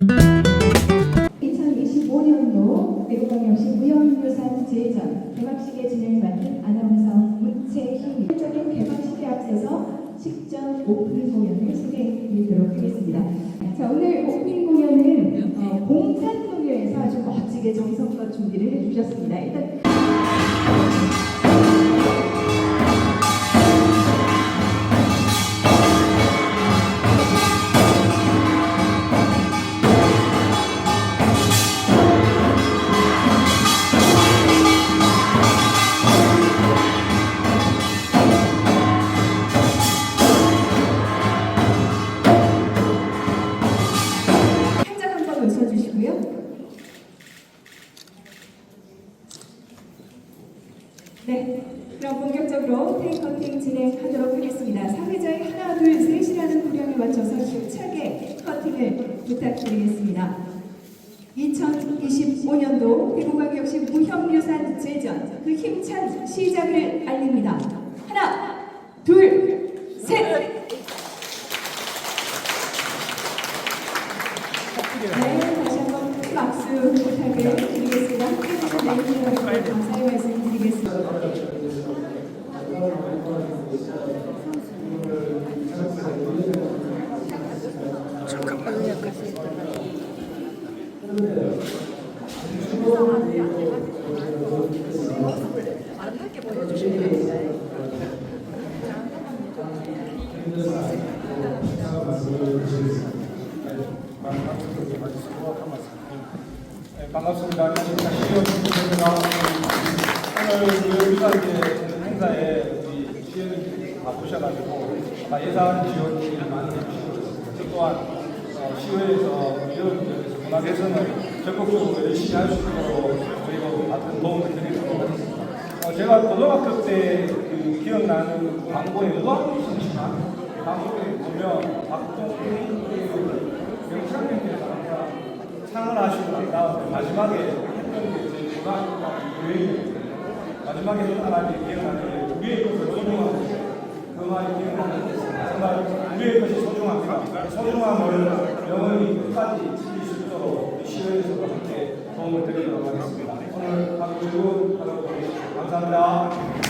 2025년도 대구광역시 무형유산 제전 개막식의 진행을 맡은 아나운서 문채희 적인 개막식에 앞서서 직전 오프닝 공연을 소개해 드리도록 하겠습니다. 자 오늘 오프닝 공연은 어, 공산동요에서 아주 멋지게 정성껏 준비를 해주셨습니다. 일단 네, 그럼 본격적으로 테이커팅 진행하도록 하겠습니다. 사회자의 하나, 둘, 셋이라는 구령에 맞춰서 힘차게 커팅을 부탁드리겠습니다. 2025년도 대구광역시 무형유산 제전 그 힘찬 시작을 알립니다. 하나, 둘, 셋! 네, 감사의 말씀 드리겠습니다. 네, 반갑습니다. 오늘 그 유사이제 행사에 우리 시의원님들이 바쁘셔가지고 예산 지원이 많이 해주시고 저 또한 어, 시의회에서 문제에서 문화 개선을 적극적으로 열심히 할 수 있도록 저희가 같은 도움을 드리도록 하겠습니다. 어, 제가 고등학교 때 그 기억나는 광고에 의왕이 있지만 광고에 보면 박동희 명창님께서 항상 상을 하시고 난 다음에 마지막에 했던 게제 고등학교 유행이었어요. 마지막에 기억나는 게 우리의 것을 소중하고 그 말이 기억나는 게 정말 우리의 것이 소중합니다. 소중함을 영원히 끝까지 지킬 수 있도록 시의회에서도 함께 도움을 드리도록 하겠습니다. 오늘 하루 즐거운 하루 보내시고 감사합니다.